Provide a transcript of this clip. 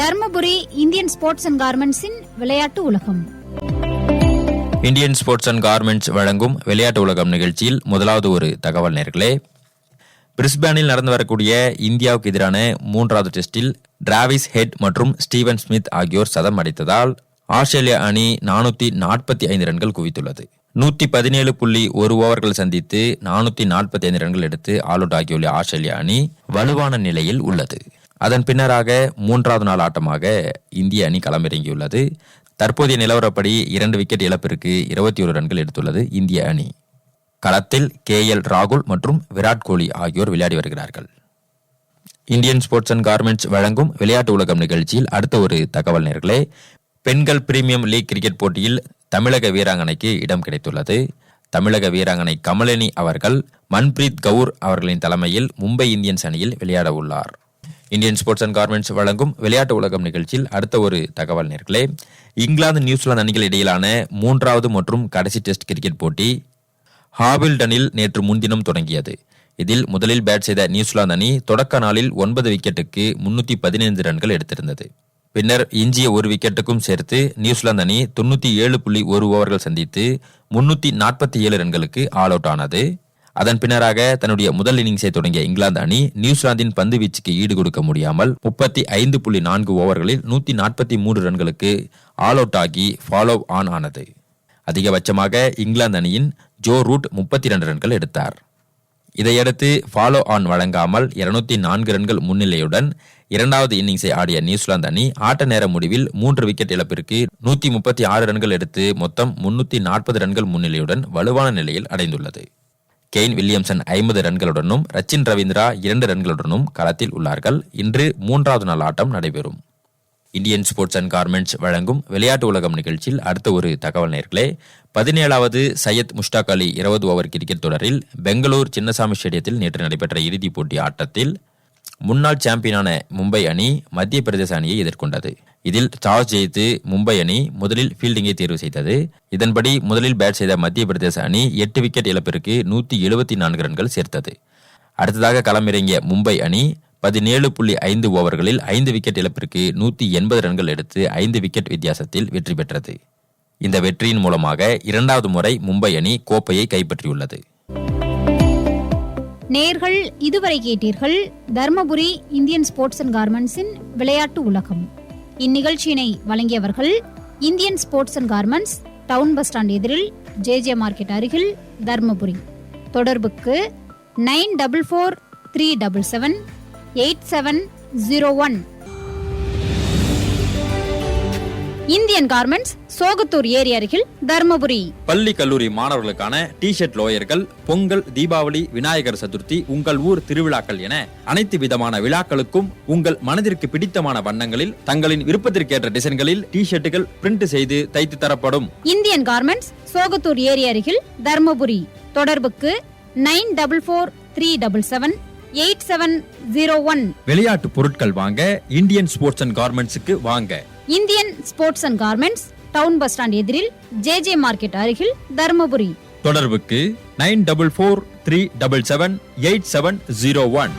Dharmapuri Indian sports and கார்மெண்ட்ஸின் விளையாட்டு உலகம். இந்தியன் ஸ்போர்ட்ஸ் அண்ட் கார்மெண்ட்ஸ் வழங்கும் விளையாட்டு உலகம் நிகழ்ச்சியில் முதலாவது ஒரு தகவல் நேர்களே. பிரிஸ்பேனில் நடந்து வரக்கூடிய இந்தியாவுக்கு எதிரான மூன்றாவது டெஸ்டில் டிராவிஸ் ஹெட் மற்றும் ஸ்டீவன் ஸ்மித் ஆகியோர் சதம் அடித்ததால் ஆஸ்திரேலிய அணி நானூத்தி நாற்பத்தி ஐந்து ரன்கள் குவித்துள்ளது. நூத்தி பதினேழு புள்ளி ஒரு ஓவர்கள் சந்தித்து நானூத்தி நாற்பத்தி ஐந்து ரன்கள் எடுத்து ஆல் அவுட் ஆகியுள்ள ஆஸ்திரேலிய அணி வலுவான நிலையில் உள்ளது. அதன் பின்னராக மூன்றாவது நாள் ஆட்டமாக இந்திய அணி களமிறங்கியுள்ளது. தற்போதைய நிலவரப்படி இரண்டு விக்கெட் இழப்பிற்கு இருபத்தி ஒரு ரன்கள் எடுத்துள்ளது இந்திய அணி. களத்தில் கே எல் ராகுல் மற்றும் விராட் கோலி ஆகியோர் விளையாடி வருகிறார்கள். இந்தியன் ஸ்போர்ட்ஸ் அண்ட் கார்மெண்ட்ஸ் வழங்கும் விளையாட்டு உலகம் நிகழ்ச்சியில் அடுத்த ஒரு தகவல் நேர்களே. பெண்கள் பிரீமியம் லீக் கிரிக்கெட் போட்டியில் தமிழக வீராங்கனைக்கு இடம் கிடைத்துள்ளது. தமிழக வீராங்கனை கமலினி அவர்கள் மன்பிரீத் கவுர் அவர்களின் தலைமையில் மும்பை இந்தியன்ஸ் அணியில் விளையாட உள்ளார் இந்தியன் ஸ்போர்ட்ஸ் அண்ட் கார்மெண்ட்ஸ் வழங்கும் விளையாட்டு உலகம் நிகழ்ச்சியில் அடுத்த ஒரு தகவல் நேர்களே. இங்கிலாந்து நியூசிலாந்து அணிகள் இடையிலான மூன்றாவது மற்றும் கடைசி டெஸ்ட் கிரிக்கெட் போட்டி ஹாபில்டனில் நேற்று முன்தினம் தொடங்கியது. இதில் முதலில் பேட் செய்த நியூசிலாந்து அணி தொடக்க நாளில் ஒன்பது விக்கெட்டுக்கு முன்னூத்தி பதினைந்து ரன்கள் எடுத்திருந்தது. பின்னர் எஞ்சிய ஒரு விக்கெட்டுக்கும் சேர்த்து நியூசிலாந்து அணி தொண்ணூத்தி ஏழு புள்ளி ஒரு ஓவர்கள் சந்தித்து முன்னூத்தி நாற்பத்தி ஏழு ரன்களுக்கு ஆல் அவுட் ஆனது. அதன் பின்னராக தன்னுடைய முதல் இன்னிங்ஸை தொடங்கிய இங்கிலாந்து அணி நியூசிலாந்தின் பந்து வீச்சுக்கு ஈடு கொடுக்க முடியாமல் முப்பத்தி ஐந்து புள்ளி நான்கு ஓவர்களில் நூத்தி நாற்பத்தி மூன்று ரன்களுக்கு ஆல் அவுட் ஆகி ஃபாலோ ஆன் ஆனது. அதிகபட்சமாக இங்கிலாந்து அணியின் ஜோ ரூட் முப்பத்தி இரண்டு ரன்கள் எடுத்தார். இதையடுத்து ஃபாலோ ஆன் வழங்காமல் இருநூத்தி நான்கு ரன்கள் முன்னிலையுடன் இரண்டாவது இன்னிங்ஸை ஆடிய நியூசிலாந்து அணி ஆட்ட நேர முடிவில் மூன்று விக்கெட் இழப்பிற்கு நூத்தி முப்பத்தி ஆறு ரன்கள் எடுத்து மொத்தம் முன்னூத்தி நாற்பது ரன்கள் முன்னிலையுடன் வலுவான நிலையில் அடைந்துள்ளது. கெயின் வில்லியம்சன் ஐம்பது ரன்களுடனும் ரச்சின் ரவீந்திரா இரண்டு ரன்களுடனும் களத்தில் உள்ளார்கள். இன்று மூன்றாவது நாள் ஆட்டம் நடைபெறும். இந்தியன் ஸ்போர்ட்ஸ் அண்ட் கார்மெண்ட்ஸ் வழங்கும் விளையாட்டு உலகம் நிகழ்ச்சியில் அடுத்த ஒரு தகவல் நேர்களே. பதினேழாவது சையத் முஷ்டாக் அலி இருபது ஓவர் கிரிக்கெட் தொடரில் பெங்களூர் சின்னசாமி ஸ்டேடியத்தில் நேற்று நடைபெற்ற இறுதிப் போட்டி ஆட்டத்தில் முன்னாள் சாம்பியனான மும்பை அணி மத்திய பிரதேச அணியை எதிர்கொண்டது. இதில் டாஸ் ஜெயித்து மும்பை அணி முதலில் ஃபீல்டிங்கை தேர்வு செய்தது. இதன்படி முதலில் பேட் செய்த மத்திய பிரதேச அணி எட்டு விக்கெட் இழப்பிற்கு நூத்தி எழுபத்தி நான்கு ரன்கள் சேர்த்தது. அடுத்ததாக களமிறங்கிய மும்பை அணி பதினேழு புள்ளி ஐந்து ஓவர்களில் ஐந்து விக்கெட் இழப்பிற்கு நூத்தி எண்பது ரன்கள் எடுத்து ஐந்து விக்கெட் வித்தியாசத்தில் வெற்றி பெற்றது. இந்த வெற்றியின் மூலமாக இரண்டாவது முறை மும்பை அணி கோப்பையை கைப்பற்றியுள்ளது. நேர்கள் இதுவரை கேட்டீர்கள் தர்மபுரி இந்தியன் ஸ்போர்ட்ஸ் அண்ட் கார்மெண்ட்ஸின் விளையாட்டு உலகம். இந்நிகழ்ச்சியினை வழங்கியவர்கள் Indian sports and garments town bus stand எதிரில் ஜே ஜே மார்க்கெட் அருகில் தர்மபுரி. தொடர்புக்கு nine double four three double seven eight seven zero one. Indian garments Sogathur ஏரி அருகில் தர்மபுரி. பள்ளி கல்லூரி மாணவர்களுக்கான டி ஷர்ட் லோயர்கள் பொங்கல் தீபாவளி விநாயகர் சதுர்த்தி உங்கள் ஊர் திருவிழாக்கள் என அனைத்து விதமான விழாக்களுக்கும் உங்கள் மனதிற்கு பிடித்தமான வண்ணங்களில் தங்களின் விருப்பத்திற்கேற்ற டிசைன்களில் டி ஷர்ட்டுகள் பிரிண்ட் செய்து தைத்து தரப்படும். இந்தியன் கார்மெண்ட்ஸ் சோகத்தூர் ஏரி அருகில் தர்மபுரி. தொடர்புக்கு nine double four three double seven eight seven zero one. விளையாட்டு பொருட்கள் வாங்க இந்தியன் ஸ்போர்ட்ஸ் அண்ட் கார்மெண்ட்ஸுக்கு வாங்க. Indian sports and garments town bus stand எதிரில் ஜே ஜே மார்க்கெட் அருகில் தர்மபுரி. தொடர்புக்கு nine double four three double seven eight seven zero one.